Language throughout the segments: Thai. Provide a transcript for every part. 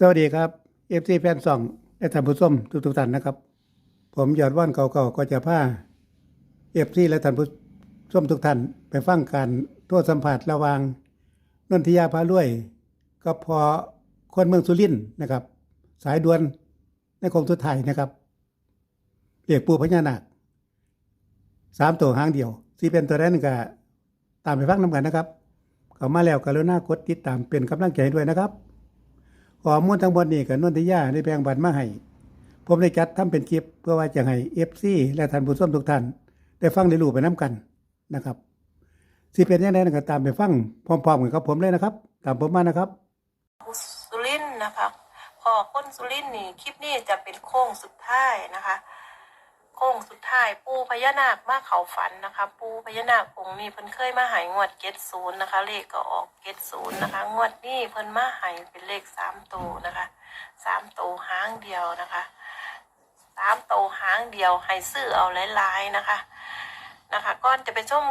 สวัสดีครับเอฟซีแฟนซองและท่านผู้ชมทุกทุกท่านนะครับ ผมยอดว่านเก่าๆก็จะพาเอฟซีและท่านผู้ชมทุกท่านไปฟังการโทษสัมผัสระหว่างนนทิยาพาลุยกับพอคนเมืองสุรินทร์นะครับ สายด่วนในโคงสุดท้ายนะครับเรียกปูพญานาคสามตัวหางเดียวสีเป็นตัวแรกนึงก็ตามไปฟังน้ำกันนะครับเข้ามาแล้วกรุณากดติดตามเป็นกำลังใจด้วยนะครับ ข้อมูลทั้งหมดนี้กับนนทิยาได้แปลงบัตรมาให้ ผมได้จัดทำเป็นคลิปเพื่อว่าจะให้เอฟซีและท่านผู้ชมทุกท่าน ได้ฟังได้รู้ไปน้กันนะครับสิเป็นยังไงนะครับตามไปฟังพร้อมๆกันกับผมเลยนะครับ ตามผมมานะครับสุรินทร์นะคะพอคนสุรินนี่คลิปนี้จะเป็นโค้งสุดท้ายนะคะ โค้งสุดท้ายปูพญานาคมาเขาฝันนะคะ ปูพญานาคองค์นี้เพิ่นเคยมาหายงวดเจ็ดศูนย์นะคะ เลขก็ออกเจ็ดศูนย์นะคะ งวดนี้เพิ่นมาหายเป็นเลขสามตัวนะคะสามตัวหางเดียวนะคะสามตัวหางเดียวให้ซื้อเอาหลายๆนะคะ นะคะก่อนจะไปชม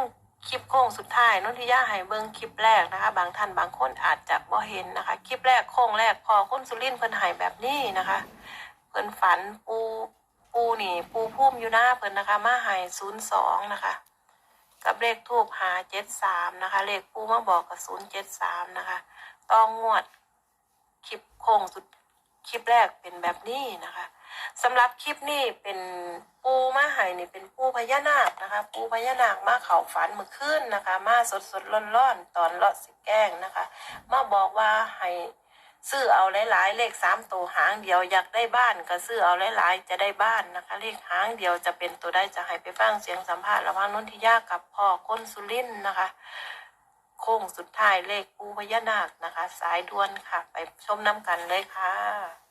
คลิปโค้งสุดท้ายนุ่นทิยาให้เบิ่งคลิปแรกนะคะ บางท่านบางคนอาจจะบ่เห็นนะคะ คลิปแรกโค้งแรกพอคุณสุรินเพิ่นให้แบบนี้นะคะ เพิ่นฝันปู ปูนี่ปูพุ่มอยู่หน้าเพิ่นนะคะ มาให้ศูนย์สองนะคะ กับเลขทูบหาเจ็ดสามนะคะ เลขปูมาบอกกับศูนย์เจ็ดสามนะคะต้องงวดคลิปโค้งสุดคลิปแรกเป็นแบบนี้นะคะสำหรับคลิปนี้เป็นปูมาไห่นี่เป็นปูพญานาคนะคะ ปูพญานาคมาเข่าฝันเมื่อคืนนะคะ มาสดสดร้อนร้อนตอนเลาะสิแก้งนะคะ มาบอกว่าให้ ซื้อเอาหลายๆ เลขสามตัวหางเดียวอยากได้บ้านก็ซื้อเอาหลายๆ จะได้บ้านนะคะ เลขหางเดียวจะเป็นตัวได้จะให้ไปฟังเสียงสัมภาษณ์ระหว่างนนทิยากับพ่อก้นสุรินนะคะ โค้งสุดท้ายเลขปูพญานาคนะคะ สายด่วนค่ะ ไปชมน้ำกันเลยค่ะ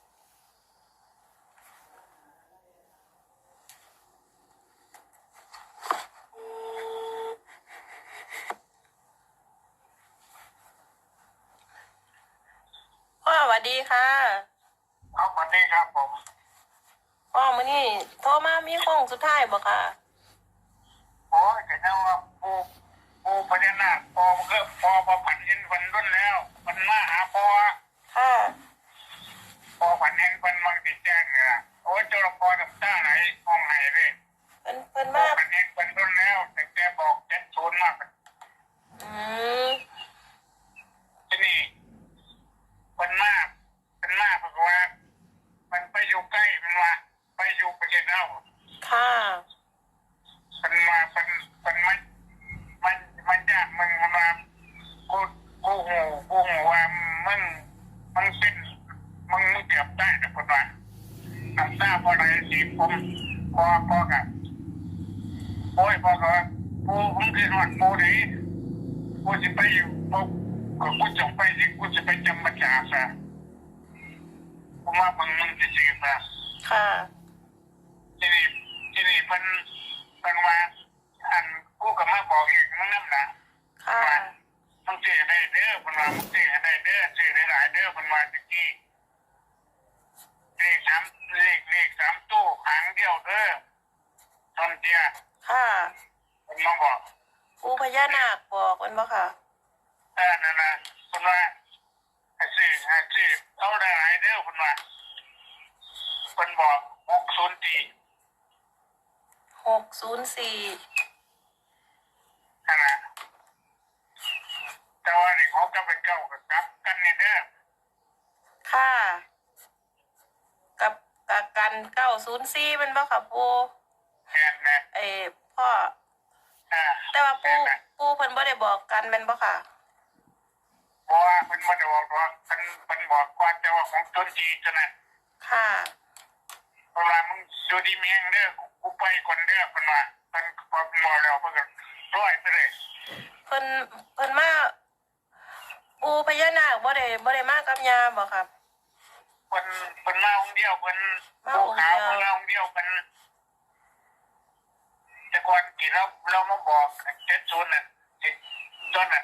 พ่อส วัสดีค่ะเอาสวัสดีครับผมพ่อมื่อนี้โทรมามีโค้งสุดท้ายบ่ค่ะโอ้ยแต่ยังว่าปูปูพญานาคพอมันก็พอพอผันเห็นฟันรุ่นแล้ว มันมาหาพอค่ะพอผันเห็นฟันมันติดแจ้งเนี่ยโอ้ยเจ้าละพอกับต้าไหนห้องไหนเลย เพิ่นเพิ่น พอ มา ผันเห็นฟันรุ่นแล้ว แต่แกบอกเจ็ดศูนย์มาก อืม ที่นี่มันมากมันมากเพราะว่า มันไปอยู่ใกล้มันว่าไปอยู่ประเทศเรา ค่ะ มันมามันมันมันมันมันยากมึงมันมากูกูหูกูหูว่ามึงมึงเป็นมึงมึงเกือบได้แต่คนว่าทำทราบพอไรสิผมพอพอกับโอ้ยพอกับว่ากูมึงคือ หอดกูดีกูจะไปอยู่กูกูกูจงไปสิกูจะไปจำบัญชาซะผมว่ามึงมึงจะซื้อซะค่ะที่นี่ที่นี่เพิ่นเพิ่นว่าอันกูกับมาบอกเองมึงนั่นนะค่ะว่ามึงซื้อได้เด้อเพิ่นว่ามึงซื้อให้ได้เด้อซื้อได้หลายเด้อเพิ่นว่าตะกี้เลขสามเลขเลขสามตู้หางเดียวเด้อทอนเดียค่ะเพิ่นมาบอก ปูพญานาคบอกมันบ่ค่ะเออนั่นนะเพิ่นว่าให้ซื้อให้ซื้อเอาได้หลายเด้อเพิ่นว่าเพิ่นบอกหกศูนย์สี่หกศูนย์สี่นั่นนะแต่ว่าเด็กเขาก็เป็นเก้ากับกลับกันเนี่ยเด้อค่ะ กับกับกันเก้าศูนย์สี่มันบ่ค่ะปูแค่นั้นนะ เอ้พ่ออ่าแต่ ว่าปูค่นั้นปูเพิ่นบ่ได้บอกกันแมันบ่ค่ะเพราะว่าเป็นมันบอกว่าเป็นเป็นบอกก่อนแต่ว่าของต้นจีเท่านั้นค่ะเวลามึงดูดีเมียงเด้อกูกูไปคนเด้อเป็นว่าเป็นพอเป็นมอแล้วเพิ่นก็ร้อยไปเลยเพิ่นเพิ่นมาปูพญานาคบ่ได้บ่ได้มากับยาบ่ครับเพิ่นเพิ่นมาองค์เดียวเพิ่นมาผู้องค์เดีขายววเพิ่นมาองค์เดียวเพิ่นแต่ ก่อนที่เราเรามาบอกเจ็ดศูนย์น่ะที่ต้นน่ะ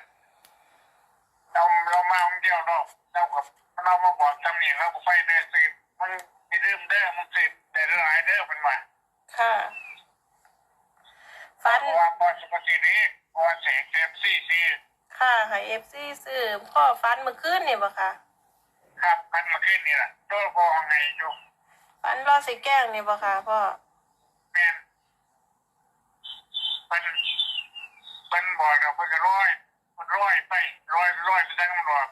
เราเรามาองค์เดียวเราเรากับเรามาบอกจำนี่เราก็ไปเด้อสิมึงอย่าลืมเด้อมึงสิแต่หลายเด้อเพิ่นว่าค่ะฟันเพราะว่าพอสุภาษิตนี้พอเสกเต็มซี่ซีค่ะให้เอฟซีซื้อพ่อฟันเมื่อคืนนี่บ่ค่ะ ครับพันมาขึ้นขึ้นนี่แหละโจ้พอไงอยู่ฝันรอสิแกล้งนี่บ่ค่ะพ่อ แม่น มันมันบอกเราเพิ่งร้อยมันร้อยไปร้อยร้อยไปทั้งมันบอก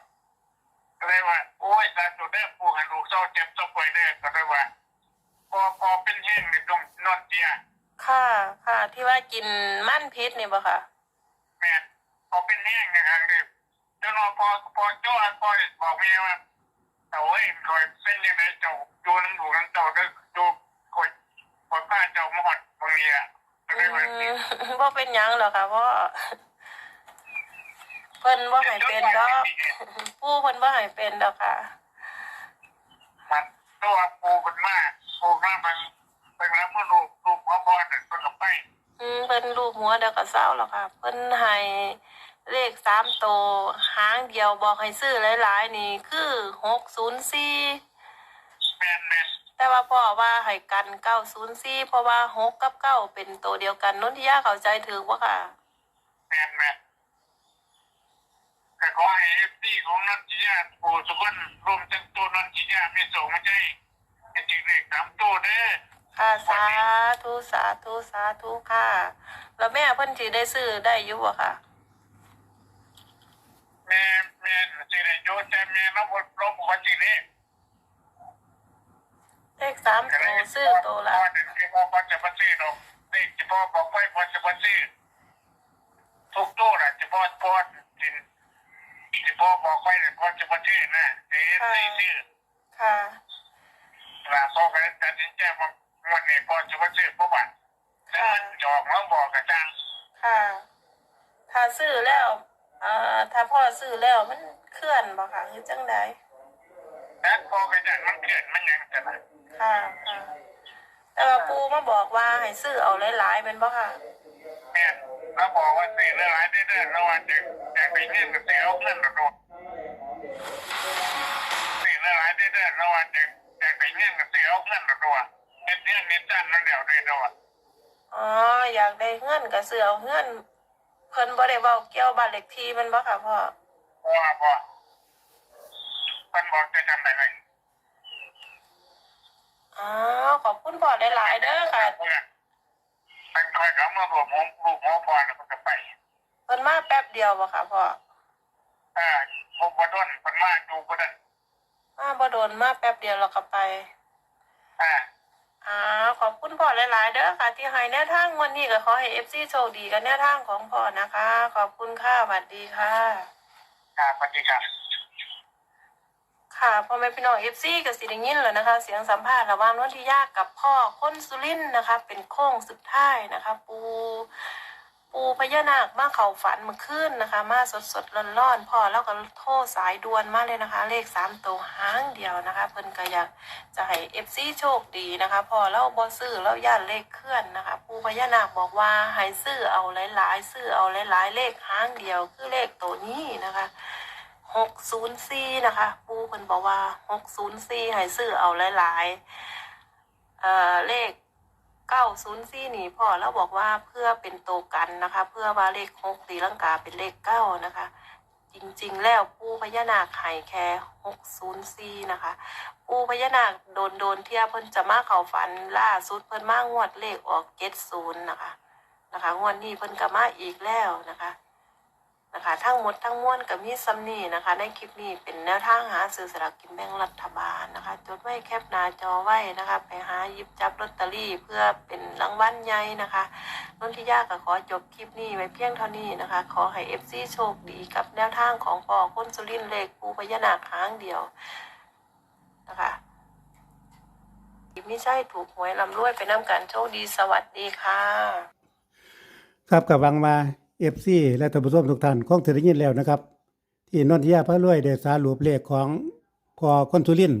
ก็เลยว่า โอ้ยตาจุดเด้อปูให้ลูกเศร้าเจ็บเศร้าป่วยเด้อก็เลยว่า พอพอเป็นแห้งในตรงนอนเตียค่ะค่ะ ที่ว่ากินมั่นพิษนี่บ่ค่ะแม่นพอเป็นแห้งนะครับเด็กเจ้านอพอพอเจ้าอันพอบอกแม่ว่าเอาเอ้ยคอยเส้นยังไงเจ้าดูน้ำหลูน้ำเจ้าเด้อดูคอยคอยผ้าเจ้ามาหอดบางทีอะ ก็เลยว่าอืมบ่เป็นหยังหรอกค่ะพ่อเพิ่นบ่ให้เป็นดอกปู่เพิ่นบ่ให้เป็นดอกค่ะ มันตัวปูกันมากปูมากมันเป็นแล้วมันลูกลูกพ่อพ่อเนี่ยคนกับไปอืมเพิ่นรูปหัวเดี๋ยวก็เศร้าหรอกค่ะ เพิ่นให้เลขสามโตวหางเดียวบอกให้ซื้อหลายๆนี่คือหกศูนย์สี่แม่นแม่น แต่ว่าพ่อว่าให้กันเก้าศูนย์สี่เพราะว่าหกกับเก้าเป็นตัวเดียวกันนนทิยาเข้าใจถือว่าค่ะแม่นแม่นแต่ขอให้เอฟซีของนันทิยาปูสุวรรณรวมทั้งตัวนันทิยาไม่ส่งมาใจไอ้จริงเลขสามตัวเด้อค่ะสาธุสาธุสาธุค่ะ แล้วแม่เพิ่นสิได้ซื้อได้อยู่บ่ค่ะ แม่แม่สิได้โยนแต่แม่เราบ่ลบคนที่นี่ เลขสามตัวซื้อตัวละพ่อเนี่ยที่พ่อพ่อจะมาซื้อดอกนี่ที่พ่อบอกไปพ่อจะมาซื้อทุกตัวน่ะที่พ่อพ่อจินที่พ่อบอกไปเนี่ยพ่อจะมาซื้อนะเดี๋ยวซื้อซื้อค่ะลาพ่อก็ตัดสินใจว่าวันนี้พ่อจะมาซื้อพ่อบัตรแล้วมันจอกแล้วบอกกับจังค่ะ ถ้าซื้อแล้วเอ่อถ้าพ่อซื้อแล้วมันเคลื่อนบ่ค่ะคือจังไดแล้วพ่อก็จังมันเกิดมันยังกันนะ ค่ะค่ะแต่ว่าปูมาบอกว่าให้ซื้อเอาหลายๆเป็นบ่ค่ะ แม่แล้วบอกว่าซื้อเรื่องอะไรได้เด้อแล้วว่าจะจะไปเงินกับเสียเอาเงินกับตัวสี่เรื่องอะไรได้เด้อระหว่างจะจะไปเงี้ยกับเสียเอาเงินกับตัวเน็ตเนี่ยเน็ตจันนั่นเดียวได้ด้วยอ๋ออยากได้เงื่อนก็ซื้อเอาเงื่อนเพิ่นบ่ได้เว้าเกี่ยวบ้านเลขที่แมันบ่ค่ะพ่อเพราะว่าพอคนบอกจะทำอะไร อ๋อขอบคุณพ่อหลายๆเด้อค่ะเพื่อนมันคอยเขาเมื่อรวมหงลูกหมอพรแล้วก็จะไปเพิ่นมาแป๊บเดียวบ่ค่ะพ่ออ่าพวกบดนคนมากดูบดนมาบ่โดนมาแป๊บเดียวแล้วก็ไปอ่าอ่าขอบคุณพ่อหลาย ๆ เด้อค่ะ ที่ให้แนวทางวันนี้ก็ขอให้ FC โชคดีกับแนวทางของพ่อนะคะ ขอบคุณค่ะสวัสดีค่ะอ่าปฏิกาค่ะ พ่อแม่พี่น้องเอฟซีกับสิได้ยินแล้วนะคะ เสียงสัมภาษณ์ระหว่างนนทิยากับพ่อคนสุรินนะคะ เป็นโค้งสุดท้ายนะคะ ปูปูพญานาคมาเข่าฝันเมื่อคืนนะคะ มาสดสดร้อนร้อนพ่อแล้วก็โทรสายด่วนมาเลยนะคะ เลขสามตัวหางเดียวนะคะ เพิ่นก็อยากจะให้เอฟซีโชคดีนะคะพ่อแล้วบอซื้อแล้วย่านเลขเคลื่อนนะคะ ปูพญานาคบอกว่าให้ซื้อเอาหลายๆซื้อเอาหลายๆ เลขหางเดียวคือเลขตัวนี้นะคะ หกศูนย์สี่นะคะ ปูเพิ่นบอกว่าหกศูนย์สี่ให้ซื้อเอาหลายๆเอ่อเลขเก้าศูนย์สี่นี่พ่อแล้วบอกว่าเพื่อเป็นตัวกันนะคะ เพื่อว่าเลขหกตีลังกาเป็นเลขเก้านะคะ จริงๆ แล้วปูพญานาคไข่แค่หกศูนย์สี่นะคะ ปูพญานาคโดนโดนเทียเพิ่นจะมาเข้าฝันล่าสุดเพิ่นมางวดเลขออกเจ็ดศูนย์นะคะนะคะงวดนี้เพิ่นก็มาอีกแล้วนะคะ นะคะ ทั้งหมดทั้งมวลกับมีซัมนี่นะคะ ในคลิปนี้เป็นแนวทางหาซื้อสลากกินแบ่งรัฐบาลนะคะ จดไว้แคปหน้าจอไว้นะคะ ไปหาหยิบจับลอตเตอรี่เพื่อเป็นรางวัลใหญ่นะคะนนทิยาก็ขอจบคลิปนี้ไว้เพียงเท่านี้นะคะ ขอให้เอฟซีโชคดีกับแนวทางของพ่อคนสุรินเลขปูพญานาคหางเดียวนะคะไม่ใช่ถูกหวยลำรวยไปน้ำกันโชคดีสวัสดีค่ะ ครับกับวังมา เอฟซีและท่านผู้ชมทุกท่านคงจะได้ยินแล้วนะครับ ที่นนทยาพระรวยได้สารุปเลขของพอคนสุริน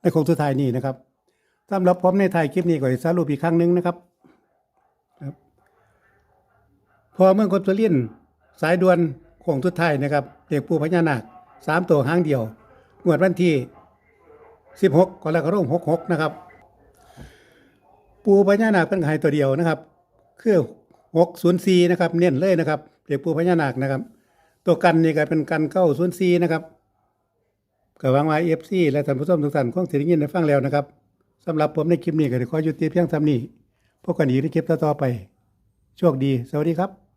ในโคงสุดท้ายนี้นะครับสำหรับผมในไทยคลิปนี้ก็จะสารุปอีกครั้งหนึ่งนะครับครับพอเมืองคนสุรินสายด่วนโค้งสุดท้ายนะครับเด็กปูพญานาคสามตัวหางเดียวงวดวันที่สิบหกกรกฎาคมหกหกนะครับ ปูพญานาคเป็นไห้ตัวเดียวนะครับ คือ หกศูนย์สี่นะครับ เน้นเลยนะครับเด็กปูพญานาคนะครับ ตัวกันนี่ก็เป็นกันเก้าศูนย์สี่นะครับก็หวังว่า FC และท่านผู้ชมทุกท่านคงสิได้ยินได้ฟังแล้วนะครับสำหรับผมในคลิปนี้ก็ขอยุติเพียงเท่านี้พบกันอีกในคลิปต่อๆไป โชคดี สวัสดีครับ